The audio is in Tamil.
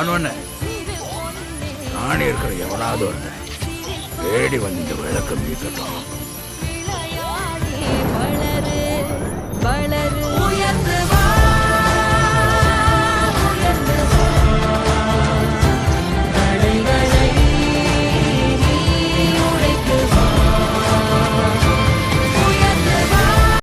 நான் ஒண்ணு. நான் இருக்கிற எவனாவது ஒண்ணு. தேடி வந்து இந்த விளக்கம் நீக்கட்டும்